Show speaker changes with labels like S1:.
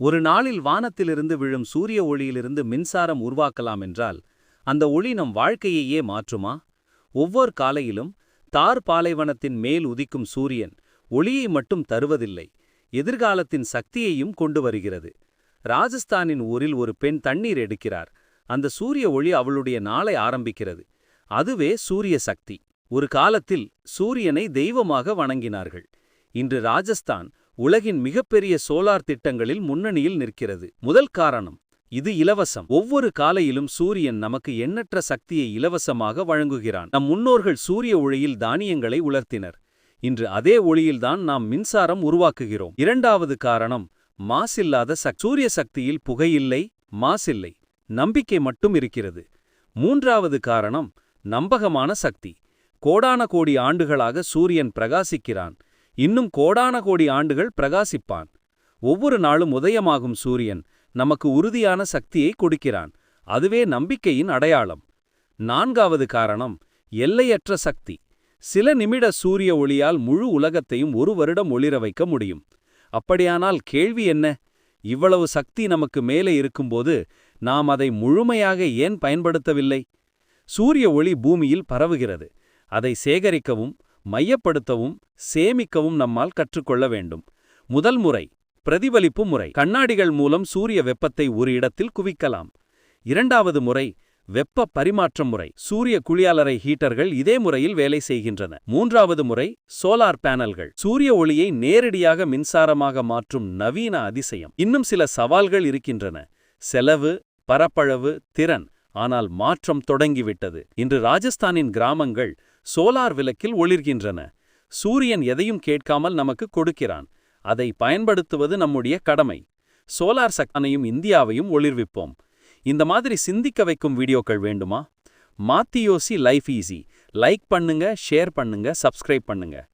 S1: ஒரு நாளில் வானத்திலிருந்து விழும் சூரிய ஒளியிலிருந்து மின்சாரம் உருவாக்கலாம் என்றால் அந்த ஒளி நம் வாழ்க்கையையே மாற்றுமா? ஒவ்வொரு காலையிலும் தார் பாலைவனத்தின் மேல் உதிக்கும் சூரியன் ஒளியை மட்டும் தருவதில்லை எதிர்காலத்தின் சக்தியையும் கொண்டு வருகிறது. ராஜஸ்தானின் ஊரில் ஒரு பெண் தண்ணீர் எடுக்கிறார். அந்த சூரிய ஒளி அவளுடைய நாளை ஆரம்பிக்கிறது. அதுவே சூரிய சக்தி. ஒரு காலத்தில் சூரியனை தெய்வமாக வணங்கினார்கள். இன்று ராஜஸ்தான் உலகின் மிகப்பெரிய சோலார் திட்டங்களில் முன்னணியில் நிற்கிறது. முதல் காரணம் இது இலவசம். ஒவ்வொரு காலையிலும் சூரியன் நமக்கு எண்ணற்ற சக்தியை இலவசமாக வழங்குகிறான். நம் முன்னோர்கள் சூரிய ஒளியில் தானியங்களை உலர்த்தினர். இன்று அதே ஒளியில்தான் நாம் மின்சாரம் உருவாக்குகிறோம். இரண்டாவது காரணம் மாசில்லாத சக் சூரிய சக்தியில் புகையில்லை மாசில்லை நம்பிக்கை மட்டும் இருக்கிறது. மூன்றாவது காரணம் நம்பகமான சக்தி. கோடான கோடி ஆண்டுகளாக சூரியன் பிரகாசிக்கிறான். இன்னும் கோடான கோடி ஆண்டுகள் பிரகாசிப்பான். ஒவ்வொரு நாளும் உதயமாகும் சூரியன் நமக்கு உறுதியான சக்தியை கொடுக்கிறான். அதுவே நம்பிக்கையின் அடையாளம். நான்காவது காரணம் எல்லையற்ற சக்தி. சில நிமிட சூரிய ஒளியால் முழு உலகத்தையும் ஒரு வருடம் ஒளிர வைக்க முடியும். அப்படியானால் கேள்வி என்ன? இவ்வளவு சக்தி நமக்கு மேலே இருக்கும்போது நாம் அதை முழுமையாக ஏன் பயன்படுத்தவில்லை? சூரிய ஒளி பூமியில் பரவுகிறது. அதை சேகரிக்கவும் மையப்படுத்தவும் சேமிக்கவும் நம்மால் கற்றுக்கொள்ள வேண்டும். முதல் முறை பிரதிபலிப்பு முறை. கண்ணாடிகள் மூலம் சூரிய வெப்பத்தை ஒரு இடத்தில் குவிக்கலாம். இரண்டாவது முறை வெப்ப பரிமாற்ற முறை. சூரிய குளியாலறை ஹீட்டர்கள் இதே முறையில் வேலை செய்கின்றன. மூன்றாவது முறை சோலார் பேனல்கள். சூரிய ஒளியை நேரடியாக மின்சாரமாக மாற்றும் நவீன அதிசயம். இன்னும் சில சவால்கள் இருக்கின்றன. செலவு பரப்பளவு திறன். ஆனால் மாற்றம் தொடங்கிவிட்டது. இன்று ராஜஸ்தானின் கிராமங்கள் சோலார் விளக்கில் ஒளிர்கின்றன. சூரியன் எதையும் கேட்காமல் நமக்கு கொடுக்கிறான். அதை பயன்படுத்துவது நம்முடைய கடமை. சோலார் சக்தனையும் இந்தியாவையும் ஒளிர்விப்போம். இந்த மாதிரி சிந்திக்க வைக்கும் வீடியோக்கள் வேண்டுமா? மாத்தியோசி லைஃப் ஈஸி. லைக் பண்ணுங்க ஷேர் பண்ணுங்க சப்ஸ்கிரைப் பண்ணுங்க.